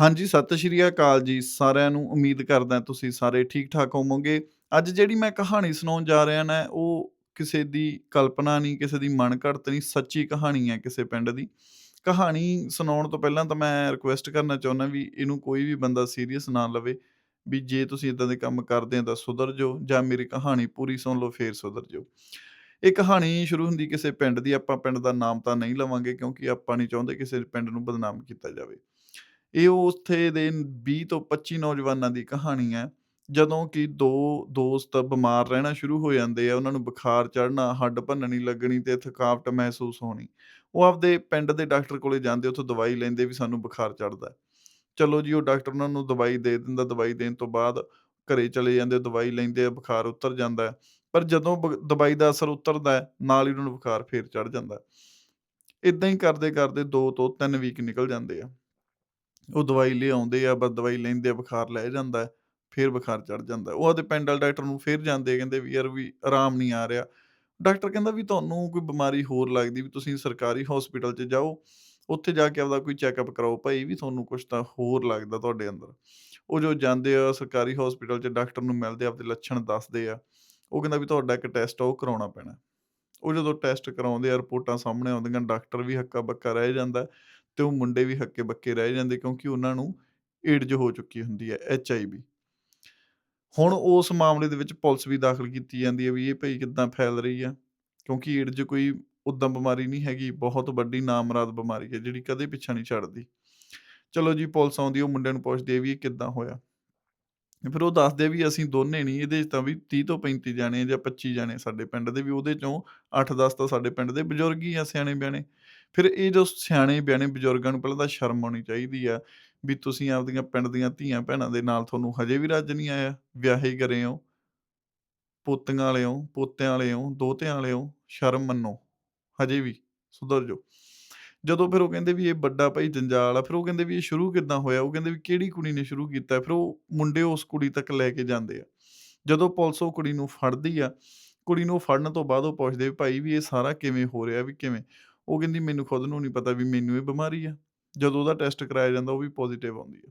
ਹਾਂਜੀ, ਸਤਿ ਸ਼੍ਰੀ ਅਕਾਲ ਜੀ ਸਾਰਿਆਂ ਨੂੰ। ਉਮੀਦ ਕਰਦਾ ਤੁਸੀਂ ਸਾਰੇ ਠੀਕ-ਠਾਕ ਹੋਵੋਗੇ। ਅੱਜ ਜਿਹੜੀ ਮੈਂ ਕਹਾਣੀ ਸੁਣਾਉਣ ਜਾ ਰਿਹਾ ਨਾ, ਉਹ ਕਿਸੇ ਦੀ ਕਲਪਨਾ ਨਹੀਂ, ਕਿਸੇ ਦੀ ਮਨਘੜਤ ਨਹੀਂ, ਸੱਚੀ ਕਹਾਣੀ ਹੈ ਕਿਸੇ ਪਿੰਡ ਦੀ। ਕਹਾਣੀ ਸੁਣਾਉਣ ਤੋਂ ਪਹਿਲਾਂ ਤਾਂ ਮੈਂ ਰਿਕੁਐਸਟ ਕਰਨਾ ਚਾਹੁੰਦਾ ਵੀ ਇਹਨੂੰ ਕੋਈ ਵੀ ਬੰਦਾ ਸੀਰੀਅਸ ਨਾ ਲਵੇ, ਵੀ ਜੇ ਤੁਸੀਂ ਇਦਾਂ ਦੇ ਕੰਮ ਕਰਦੇ ਆ ਤਾਂ ਸੁਧਰ ਜਾਓ ਜਾਂ ਮੇਰੀ ਕਹਾਣੀ ਪੂਰੀ ਸੁਣ ਲਓ ਫੇਰ ਸੁਧਰ ਜਾਓ। ਇਹ ਕਹਾਣੀ ਸ਼ੁਰੂ ਹੁੰਦੀ ਕਿਸੇ ਪਿੰਡ ਦੀ, ਆਪਾਂ ਪਿੰਡ ਦਾ ਨਾਮ ਤਾਂ ਨਹੀਂ ਲਵਾਂਗੇ ਕਿਉਂਕਿ ਆਪਾਂ ਨਹੀਂ ਚਾਹੁੰਦੇ ਕਿਸੇ ਪਿੰਡ ਨੂੰ ਬਦਨਾਮ ਕੀਤਾ ਜਾਵੇ। ਇਹ ਉੱਥੇ ਦੇ 20 ਤੋਂ 25 ਨੌਜਵਾਨਾਂ ਦੀ ਕਹਾਣੀ ਹੈ, ਜਦੋਂ ਕਿ ਦੋ ਦੋਸਤ ਬਿਮਾਰ ਰਹਿਣਾ ਸ਼ੁਰੂ ਹੋ ਜਾਂਦੇ ਆ, ਉਹਨਾਂ ਨੂੰ ਬੁਖਾਰ ਚੜ੍ਹਨਾ, ਹੱਡ ਭੰਨਣੀ ਲੱਗਣੀ ਤੇ ਥਕਾਵਟ ਮਹਿਸੂਸ ਹੋਣੀ। ਉਹ ਆਪਦੇ ਪਿੰਡ ਦੇ ਡਾਕਟਰ ਕੋਲੇ ਜਾਂਦੇ, ਉੱਥੋਂ ਦਵਾਈ ਲੈਂਦੇ ਵੀ ਸਾਨੂੰ ਬੁਖਾਰ ਚੜਦਾ ਚਲੋ ਜੀ, ਉਹ ਡਾਕਟਰ ਉਹਨਾਂ ਨੂੰ ਦਵਾਈ ਦੇ ਦਿੰਦਾ, ਦਵਾਈ ਦੇਣ ਤੋਂ ਬਾਅਦ ਘਰੇ ਚਲੇ ਜਾਂਦੇ, ਦਵਾਈ ਲੈਂਦੇ ਆ, ਬੁਖਾਰ ਉਤਰ ਜਾਂਦਾ ਪਰ ਜਦੋਂ ਬ ਦਵਾਈ ਦਾ ਅਸਰ ਉਤਰਦਾ ਹੈ, ਨਾਲ ਹੀ ਉਹਨਾਂ ਨੂੰ ਬੁਖਾਰ ਫੇਰ ਚੜ੍ਹ ਜਾਂਦਾ। ਇਦਾਂ ਹੀ ਕਰਦੇ-ਕਰਦੇ 2 ਤੋਂ 3 ਵੀਕ ਨਿਕਲ ਜਾਂਦੇ ਆ। ਉਹ ਦਵਾਈ ਲਿਆਉਂਦੇ ਆ, ਬਸ ਦਵਾਈ ਲੈਂਦੇ ਆ, ਬੁਖਾਰ ਲੈ ਜਾਂਦਾ ਫਿਰ ਬੁਖਾਰ ਚੜ ਜਾਂਦਾ। ਉਹ ਆਪਦੇ ਪੈਂਡਲ ਡਾਕਟਰ ਨੂੰ ਫਿਰ ਜਾਂਦੇ ਆ, ਕਹਿੰਦੇ ਵੀ ਯਾਰ ਵੀ ਆਰਾਮ ਨਹੀਂ ਆ ਰਿਹਾ। ਡਾਕਟਰ ਕਹਿੰਦਾ ਵੀ ਤੁਹਾਨੂੰ ਕੋਈ ਬਿਮਾਰੀ ਹੋਰ ਲੱਗਦੀ ਵੀ ਤੁਸੀਂ ਸਰਕਾਰੀ ਹੌਸਪੀਟਲ 'ਚ ਜਾਓ, ਉੱਥੇ ਜਾ ਕੇ ਆਪਦਾ ਕੋਈ ਚੈੱਕਅਪ ਕਰਾਓ ਭਾਈ ਵੀ ਤੁਹਾਨੂੰ ਕੁਛ ਤਾਂ ਹੋਰ ਲੱਗਦਾ ਤੁਹਾਡੇ ਅੰਦਰ। ਉਹ ਜਦੋਂ ਜਾਂਦੇ ਆ ਸਰਕਾਰੀ ਹੌਸਪੀਟਲ 'ਚ ਡਾਕਟਰ ਨੂੰ ਮਿਲਦੇ ਆ, ਆਪਦੇ ਲੱਛਣ ਦੱਸਦੇ ਆ। ਉਹ ਕਹਿੰਦਾ ਵੀ ਤੁਹਾਡਾ ਇੱਕ ਟੈਸਟ ਆ ਉਹ ਕਰਾਉਣਾ ਪੈਣਾ। ਉਹ ਜਦੋਂ ਟੈਸਟ ਕਰਾਉਂਦੇ ਆ, ਰਿਪੋਰਟਾਂ ਸਾਹਮਣੇ ਆਉਂਦੀਆਂ, ਡਾਕਟਰ ਵੀ ਹੱਕਾ-ਬੱਕਾ ਰਹਿ ਜਾਂਦਾ ਤੇ ਉਹ ਮੁੰਡੇ ਵੀ ਹੱਕੇ-ਬੱਕੇ ਰਹਿ ਜਾਂਦੇ ਕਿਉਂਕਿ ਉਹਨਾਂ ਨੂੰ ਏਡਜ਼ ਹੋ ਚੁੱਕੀ ਹੁੰਦੀ ਹੈ, ਐਚ-ਆਈ-ਵੀ। ਹੁਣ ਉਸ ਮਾਮਲੇ ਦੇ ਵਿੱਚ ਪੁਲਿਸ ਵੀ ਦਾਖਲ ਕੀਤੀ ਜਾਂਦੀ ਹੈ ਵੀ ਇਹ ਭਈ ਕਿੱਦਾਂ ਫੈਲ ਰਹੀ ਆ, ਕਿਉਂਕਿ ਏਡਜ਼ ਕੋਈ ਓਦਾਂ ਬਿਮਾਰੀ ਨਹੀਂ ਹੈਗੀ, ਬਹੁਤ ਵੱਡੀ ਨਾਮਰਾਦ ਬਿਮਾਰੀ ਹੈ ਜਿਹੜੀ ਕਦੇ ਪਿੱਛਾ ਨਹੀਂ ਛੱਡਦੀ। ਚਲੋ ਜੀ, ਪੁਲਿਸ ਆਉਂਦੀ, ਉਹ ਮੁੰਡੇ ਨੂੰ ਪੁੱਛਦੀ ਵੀ ਇਹ ਕਿੱਦਾਂ ਹੋਇਆ? ਫਿਰ ਉਹ ਦੱਸਦੇ ਵੀ ਅਸੀਂ ਦੋਨੇ ਨਹੀਂ, ਇਹਦੇ 'ਚ ਤਾਂ ਵੀ 30 ਤੋਂ 35 ਜਾਣੇ ਜਾਂ 25 ਜਾਣੇ ਸਾਡੇ ਪਿੰਡ ਦੇ ਵੀ ਉਹਦੇ 'ਚੋਂ 8-10 ਤਾਂ ਸਾਡੇ ਪਿੰਡ ਦੇ ਬਜ਼ੁਰਗ ਹੀ ਆ ਸਿਆਣੇ-ਬਿਆਣੇ। ਫਿਰ ਇਹ ਜੋ ਸਿਆਣੇ-ਬਿਆਣੇ ਬਜ਼ੁਰਗਾਂ ਨੂੰ ਪਹਿਲਾਂ ਤਾਂ ਸ਼ਰਮ ਆਉਣੀ ਚਾਹੀਦੀ ਆ, ਵੀ ਤੁਸੀਂ ਆਪਦੀਆਂ ਪਿੰਡ ਦੀਆਂ ਧੀਆਂ-ਭੈਣਾਂ ਦੇ ਨਾਲ ਤੁਹਾਨੂੰ ਹਜੇ ਵੀ ਰੱਜ ਨਹੀਂ ਆਇਆ, ਵਿਆਹੇ ਕਰੇ ਹੋ। ਪੋਤੀਆਂ ਵਾਲੇ ਹੋ, ਪੋਤਿਆਂ ਵਾਲੇ ਹੋ, ਦੋਹਤਿਆਂ ਵਾਲੇ ਹੋ, ਸ਼ਰਮ ਮੰਨੋ, ਹਜੇ ਵੀ ਸੁਧਰ ਜਾਓ। ਜਦੋਂ ਫਿਰ ਉਹ ਕਹਿੰਦੇ ਵੀ ਇਹ ਵੱਡਾ ਭਾਈ ਜੰਜਾਲ ਆ, ਫਿਰ ਉਹ ਕਹਿੰਦੇ ਵੀ ਇਹ ਸ਼ੁਰੂ ਕਿੱਦਾਂ ਹੋਇਆ? ਉਹ ਕਹਿੰਦੇ ਵੀ ਕਿਹੜੀ ਕੁੜੀ ਨੇ ਸ਼ੁਰੂ ਕੀਤਾ? ਫਿਰ ਉਹ ਮੁੰਡੇ ਉਸ ਕੁੜੀ ਤੱਕ ਲੈ ਕੇ ਜਾਂਦੇ ਆ। ਜਦੋਂ ਪੁਲਿਸ ਉਹ ਕੁੜੀ ਨੂੰ ਫੜਦੀ ਆ, ਕੁੜੀ ਨੂੰ ਫੜਨ ਤੋਂ ਬਾਅਦ ਉਹ ਪੁੱਛਦੇ ਵੀ ਭਾਈ ਵੀ ਇਹ ਸਾਰਾ ਕਿਵੇਂ ਹੋ ਰਿਹਾ ਵੀ ਕਿਵੇਂ? ਉਹ ਕਹਿੰਦੀ ਮੈਨੂੰ ਖੁਦ ਨੂੰ ਨਹੀਂ ਪਤਾ ਵੀ ਮੈਨੂੰ ਇਹ ਬਿਮਾਰੀ ਆ। ਜਦੋਂ ਉਹਦਾ ਟੈਸਟ ਕਰਾਇਆ ਜਾਂਦਾ ਉਹ ਵੀ ਪੋਜ਼ਿਟਿਵ ਆਉਂਦੀ ਆ।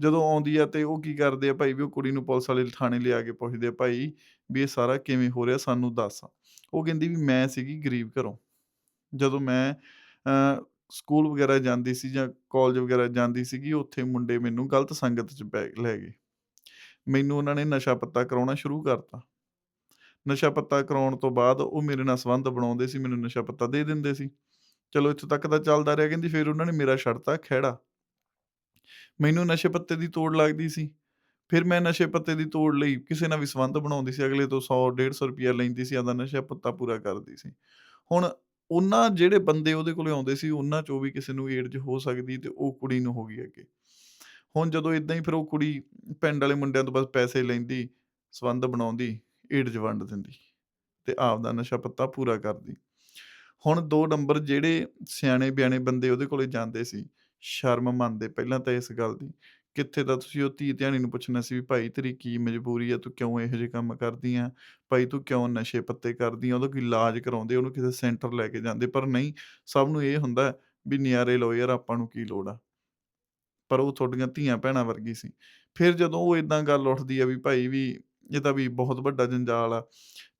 ਜਦੋਂ ਆਉਂਦੀ ਆ ਤੇ ਉਹ ਕੀ ਕਰਦੇ ਆ ਭਾਈ ਵੀ ਉਹ ਕੁੜੀ ਨੂੰ ਪੁਲਿਸ ਵਾਲੇ ਥਾਣੇ ਲਿਆ ਕੇ ਪੁੱਛਦੇ ਆ ਭਾਈ ਵੀ ਇਹ ਸਾਰਾ ਕਿਵੇਂ ਹੋ ਰਿਹਾ ਸਾਨੂੰ ਦੱਸ। ਉਹ ਕਹਿੰਦੀ ਵੀ ਮੈਂ ਸੀਗੀ ਗਰੀਬ ਘਰੋਂ। ਜਦੋਂ ਮੈਂ ਅ, ਸਕੂਲ ਵਗੈਰਾ ਜਾਂਦੀ ਸੀ ਜਾਂ ਕਾਲਜ ਵਗੈਰਾ ਜਾਂਦੀ ਸੀਗੀ, ਉੱਥੇ ਮੁੰਡੇ ਮੈਨੂੰ ਗਲਤ ਸੰਗਤ 'ਚ ਪੈ ਲੈ ਗਏ। ਮੈਨੂੰ ਉਹਨਾਂ ਨੇ ਨਸ਼ਾ ਪੱਤਾ ਕਰਾਉਣਾ ਸ਼ੁਰੂ ਕਰਤਾ। ਨਸ਼ਾ ਪੱਤਾ ਕਰਾਉਣ ਤੋਂ ਬਾਅਦ ਉਹ ਮੇਰੇ ਨਾਲ ਸੰਬੰਧ ਬਣਾਉਂਦੇ ਸੀ, ਮੈਨੂੰ ਨਸ਼ਾ ਪੱਤਾ ਦੇ ਦਿੰਦੇ ਸੀ। ਚਲੋ ਇੱਥੋਂ ਤੱਕ ਤਾਂ ਚੱਲਦਾ ਰਿਹਾ, ਕਹਿੰਦੀ ਫਿਰ ਉਹਨਾਂ ਨੇ ਮੇਰਾ ਛੱਡਤਾ ਖਹਿੜਾ। ਮੈਨੂੰ ਨਸ਼ੇ ਪੱਤੇ ਦੀ ਤੋੜ ਲੱਗਦੀ ਸੀ। ਫਿਰ ਮੈਂ ਨਸ਼ੇ ਪੱਤੇ ਦੀ ਤੋੜ ਲਈ, ਕਿਸੇ ਨਾਲ ਵੀ ਸੰਬੰਧ ਬਣਾਉਂਦੀ ਸੀ, ਅਗਲੇ ਤੋਂ 100, 150 ਰੁਪਈਆ ਲੈਂਦੀ ਸੀ, ਆਪਦਾ ਨਸ਼ਾ ਪੱਤਾ ਪੂਰਾ ਕਰਦੀ ਸੀ। ਹੁਣ ਉਹਨਾਂ ਜਿਹੜੇ ਬੰਦੇ ਉਹਦੇ ਕੋਲੇ ਆਉਂਦੇ ਸੀ, ਉਹਨਾਂ 'ਚੋਂ ਵੀ ਕਿਸੇ ਨੂੰ ਏਡਜ਼ ਹੋ ਸਕਦੀ ਤੇ ਉਹ ਕੁੜੀ ਨੂੰ ਹੋ ਗਈ ਅੱਗੇ। ਹੁਣ ਜਦੋਂ ਇਦਾਂ ਹੀ ਫਿਰ ਉਹ ਕੁੜੀ ਪਿੰਡ ਵਾਲੇ ਮੁੰਡਿਆਂ ਤੋਂ ਬਸ ਪੈਸੇ ਲੈਂਦੀ, ਸੰਬੰਧ ਬਣਾਉਂਦੀ, ਏਡਜ਼ ਵੰਡ ਦਿੰਦੀ ਤੇ ਆਪਦਾ ਨਸ਼ਾ ਪੱਤਾ ਪੂਰਾ ਕਰਦੀ। ਹੁਣ 2 ਨੰਬਰ ਜਿਹੜੇ ਸਿਆਣੇ-ਬਿਆਣੇ ਬੰਦੇ ਉਹਦੇ ਕੋਲੇ ਜਾਂਦੇ ਸੀ, ਸ਼ਰਮ ਮੰਨਦੇ ਪਹਿਲਾਂ ਤਾਂ ਇਸ ਗੱਲ ਦੀ। ਕਿੱਥੇ ਤਾਂ ਤੁਸੀਂ ਉਹ ਧੀ-ਧਿਆਣੀ ਨੂੰ ਪੁੱਛਣਾ ਸੀ ਵੀ ਭਾਈ ਤੇਰੀ ਕੀ ਮਜਬੂਰੀ ਆ, ਤੂੰ ਕਿਉਂ ਇਹੋ ਜਿਹੇ ਕੰਮ ਕਰਦੀ ਆ? ਭਾਈ ਤੂੰ ਕਿਉਂ ਨਸ਼ੇ ਪੱਤੇ ਕਰਦੀ ਆ? ਉਹਦਾ ਕੋਈ ਇਲਾਜ ਕਰਾਉਂਦੇ, ਉਹਨੂੰ ਕਿਸੇ ਸੈਂਟਰ ਲੈ ਕੇ ਜਾਂਦੇ, ਪਰ ਨਹੀਂ ਸਭ ਨੂੰ ਇਹ ਹੁੰਦਾ ਵੀ ਨਿਆਰੇ ਲੋ ਯਾਰ ਆਪਾਂ ਨੂੰ ਕੀ ਲੋੜ ਆ। ਪਰ ਉਹ ਤੁਹਾਡੀਆਂ ਧੀਆਂ-ਭੈਣਾਂ ਵਰਗੀ ਸੀ। ਫਿਰ ਜਦੋਂ ਉਹ ਇਦਾਂ ਗੱਲ ਉੱਠਦੀ ਆ ਵੀ ਭਾਈ ਵੀ ਇਹ ਤਾਂ ਵੀ ਬਹੁਤ ਵੱਡਾ ਜੰਜਾਲ ਆ।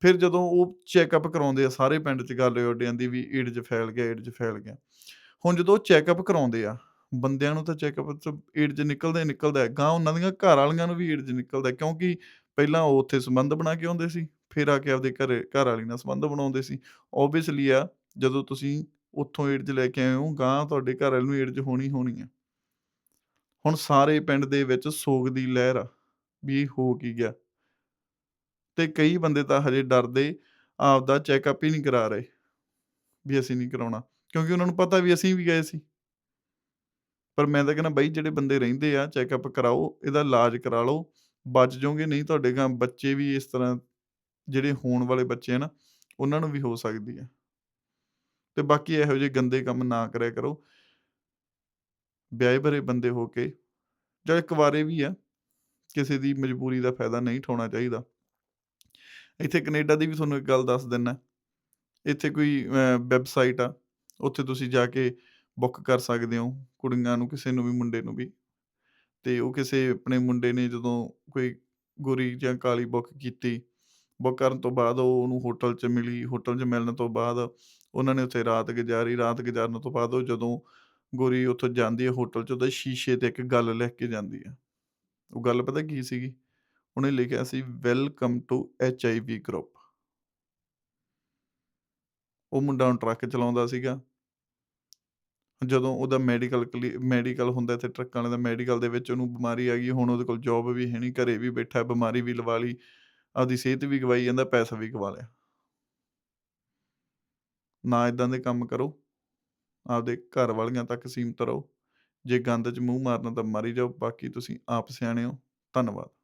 ਫਿਰ ਜਦੋਂ ਉਹ ਚੈੱਕਅਪ ਕਰਾਉਂਦੇ ਆ, ਸਾਰੇ ਪਿੰਡ 'ਚ ਗੱਲ ਉੱਡ ਦੀ ਵੀ ਏਡਜ਼ ਫੈਲ ਗਿਆ, ਏਡਜ਼ ਫੈਲ ਗਿਆ। ਹੁਣ ਜਦੋਂ ਉਹ ਚੈੱਕਅਪ ਕਰਾਉਂਦੇ ਆ, ਬੰਦਿਆਂ ਨੂੰ ਤਾਂ ਚੈੱਕਅਪ 'ਚ ਏਡਜ਼ ਨਿਕਲਦਾ ਹੀ ਨਿਕਲਦਾ ਹੈ। ਉਹਨਾਂ ਦੀਆਂ ਘਰ ਵਾਲੀਆਂ ਨੂੰ ਵੀ ਏਡਜ਼ ਨਿਕਲਦਾ ਕਿਉਂਕਿ ਪਹਿਲਾਂ ਉਹ ਉੱਥੇ ਸੰਬੰਧ ਬਣਾ ਕੇ ਆਉਂਦੇ ਸੀ, ਫਿਰ ਆ ਕੇ ਆਪਦੇ ਘਰੇ ਘਰ ਵਾਲੀ ਨਾਲ ਸੰਬੰਧ ਬਣਾਉਂਦੇ ਸੀ। ਓਬਵੀਅਸਲੀ ਆ ਜਦੋਂ ਤੁਸੀਂ ਉੱਥੋਂ ਏਡਜ਼ ਲੈ ਕੇ ਆਏ ਹੋ, ਅਗਾਂਹ ਤੁਹਾਡੇ ਘਰ ਵਾਲੇ ਨੂੰ ਏਡਜ਼ ਹੋਣੀ ਹੋਣੀ ਆ। ਹੁਣ ਸਾਰੇ ਪਿੰਡ ਦੇ ਵਿੱਚ ਸੋਗ ਦੀ ਲਹਿਰ ਆ ਵੀ ਹੋ ਕੀ ਗਿਆ? ਤੇ ਕਈ ਬੰਦੇ ਤਾਂ ਹਜੇ ਡਰਦੇ ਆਪਦਾ ਚੈੱਕਅਪ ਹੀ ਨਹੀਂ ਕਰਾ ਰਹੇ, ਵੀ ਅਸੀਂ ਨਹੀਂ ਕਰਾਉਣਾ ਕਿਉਂਕਿ ਉਹਨਾਂ ਨੂੰ ਪਤਾ ਵੀ ਅਸੀਂ ਵੀ ਗਏ ਸੀ। ਪਰ ਮੈਂ ਤਾਂ ਕਹਿੰਦਾ ਬਾਈ ਜਿਹੜੇ ਬੰਦੇ ਰਹਿੰਦੇ ਆ ਚੈੱਕਅਪ ਕਰਾਓ, ਇਹਦਾ ਇਲਾਜ ਕਰਾ ਲਓ, ਬਚ ਜਾਓਗੇ ਨਹੀਂ ਤੁਹਾਡੇ ਅਗਾਂਹ ਬੱਚੇ ਵੀ ਇਸ ਤਰ੍ਹਾਂ ਜਿਹੜੇ ਹੋਣ ਵਾਲੇ ਬੱਚੇ ਆ ਨਾ, ਉਹਨਾਂ ਨੂੰ ਵੀ ਹੋ ਸਕਦੀ ਆ। ਤੇ ਬਾਕੀ ਇਹੋ ਜਿਹੇ ਗੰਦੇ ਕੰਮ ਨਾ ਕਰਿਆ ਕਰੋ। ਵਿਆਹੇ ਭਰੇ ਬੰਦੇ ਹੋ ਕੇ ਜਾਂ ਕੁਆਰੇ ਵੀ ਆ, ਕਿਸੇ ਦੀ ਮਜਬੂਰੀ ਦਾ ਫਾਇਦਾ ਨਹੀਂ ਉਠਾਉਣਾ ਚਾਹੀਦਾ। ਇੱਥੇ ਕੈਨੇਡਾ ਦੀ ਵੀ ਤੁਹਾਨੂੰ ਇੱਕ ਗੱਲ ਦੱਸ ਦਿੰਨਾ। ਇੱਥੇ ਕੋਈ ਵੈਬਸਾਈਟ ਆ, ਉੱਥੇ ਤੁਸੀਂ ਜਾ ਕੇ ਬੁੱਕ ਕਰ ਸਕਦੇ ਹੋ, ਕੁੜੀਆਂ ਨੂੰ ਕਿਸੇ ਨੂੰ ਵੀ ਮੁੰਡੇ ਨੂੰ ਵੀ, ਤੇ ਉਹ ਕਿਸੇ ਆਪਣੇ ਮੁੰਡੇ ਨੇ ਜਦੋਂ ਕੋਈ ਗੋਰੀ ਜਾਂ ਕਾਲੀ ਬੁੱਕ ਕੀਤੀ, ਬੁੱਕ ਕਰਨ ਤੋਂ ਬਾਅਦ ਉਹ ਉਹਨੂੰ ਹੋਟਲ 'ਚ ਮਿਲੀ, ਹੋਟਲ 'ਚ ਮਿਲਣ ਤੋਂ ਬਾਅਦ ਉਹਨਾਂ ਨੇ ਉੱਥੇ ਰਾਤ ਗੁਜ਼ਾਰੀ, ਰਾਤ ਗੁਜ਼ਾਰਨ ਤੋਂ ਬਾਅਦ ਉਹ ਜਦੋਂ ਗੋਰੀ ਉੱਥੋਂ ਜਾਂਦੀ ਹੈ ਹੋਟਲ 'ਚ ਉਹਦੇ ਸ਼ੀਸ਼ੇ ਤੇ ਇੱਕ ਗੱਲ ਲਿਖ ਕੇ ਜਾਂਦੀ ਹੈ। ਉਹ ਗੱਲ ਪਤਾ ਕੀ ਸੀਗੀ? ਉਹਨੇ ਲਿਖਿਆ ਸੀ welcome to H I V group. ਉਹ ਮੁੰਡਾ ਹੁਣ ਟਰੱਕ ਚਲਾਉਂਦਾ ਸੀਗਾ। ਜਦੋਂ ਉਹਦਾ ਮੈਡੀਕਲ ਕਲੀ ਮੈਡੀਕਲ ਹੁੰਦਾ ਇੱਥੇ ਟਰੱਕਾਂ ਵਾਲੇ ਦਾ ਮੈਡੀਕਲ ਦੇ ਵਿੱਚ ਉਹਨੂੰ ਬਿਮਾਰੀ ਆ ਗਈ, ਹੁਣ ਉਹਦੇ ਕੋਲ ਜੋਬ ਵੀ ਹੈ ਨਹੀਂ, ਘਰੇ ਵੀ ਬੈਠਾ, ਬਿਮਾਰੀ ਵੀ ਲਵਾ ਲਈ, ਆਪਦੀ ਸਿਹਤ ਵੀ ਗਵਾਈ ਜਾਂਦਾ, ਪੈਸਾ ਵੀ ਗਵਾ ਲਿਆ। ਨਾ ਏਦਾਂ ਦੇ ਕੰਮ ਕਰੋ। ਆਪਦੇ ਘਰ ਵਾਲੀਆਂ ਤੱਕ ਸੀਮਿਤ ਰਹੋ। ਜੇ ਗੰਦ 'ਚ ਮੂੰਹ ਮਾਰਨਾ ਤਾਂ ਮਾਰੀ ਜਾਓ, ਬਾਕੀ ਤੁਸੀਂ ਆਪ ਸਿਆਣੇ ਹੋ। ਧੰਨਵਾਦ।